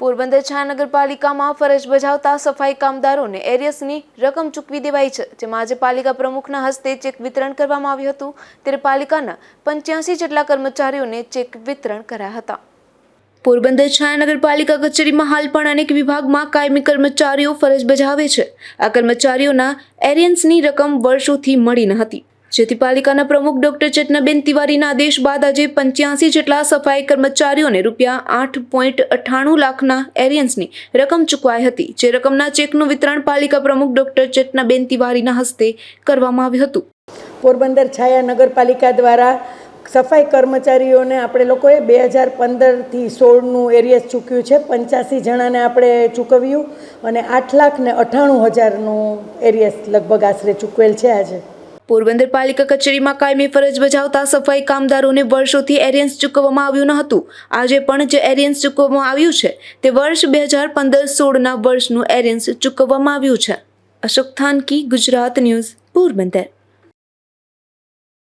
પોરબંદર છાયા નગરપાલિકામાં ફરજ બજાવતા સફાઈ કામદારોને એરિયસની રકમ ચૂકવી દેવાઈ છે, જેમાં આજે પાલિકા પ્રમુખના હસ્તે ચેક વિતરણ કરવામાં આવ્યું હતું. ત્યારે પાલિકાના પંચ્યાસી જેટલા કર્મચારીઓને ચેક વિતરણ કર્યા હતા. પોરબંદર છાયા નગરપાલિકા કચેરીમાં હાલ પણ અનેક વિભાગમાં કાયમી કર્મચારીઓ ફરજ બજાવે છે. આ કર્મચારીઓના એરિયન્સની રકમ વર્ષોથી મળી ન હતી. જેથી પાલિકાના પ્રમુખ ડોક્ટર ચેતનાબેન તિવારીના આદેશ બાદ આજે પંચ્યાસી જેટલા સફાઈ કર્મચારીઓને રૂપિયા આઠ પોઈન્ટ અઠ્ઠાણું લાખના એરિયન્સની રકમ ચૂકવાઈ હતી, જે રકમના ચેકનું વિતરણ પાલિકા પ્રમુખ ડોક્ટર ચેતનાબેન તિવારીના હસ્તે કરવામાં આવ્યું હતું. પોરબંદર છાયા નગરપાલિકા દ્વારા સફાઈ કર્મચારીઓને આપણે લોકોએ બે હજાર પંદરથી સોળનું એરિયસ ચૂક્યું છે. પંચ્યાસી જણાને આપણે ચૂકવ્યું અને આઠ લાખ ને અઠ્ઠાણું હજારનું એરિયસ લગભગ આશરે ચૂકવેલ છે આજે. પોરબંદર પાલિકા કચેરીમાં કાયમી ફરજ બજાવતા સફાઈ કામદારોને વર્ષોથી એરિયન્સ ચૂકવવામાં આવ્યું ન હતું. આજે પણ જે એરિયન્સ ચૂકવવામાં આવ્યું છે, તે વર્ષ બે હજાર પંદર સોળના વર્ષનું એરિયન્સ ચૂકવવામાં આવ્યું છે. અશોક થાનકી, ગુજરાત ન્યૂઝ, પોરબંદર.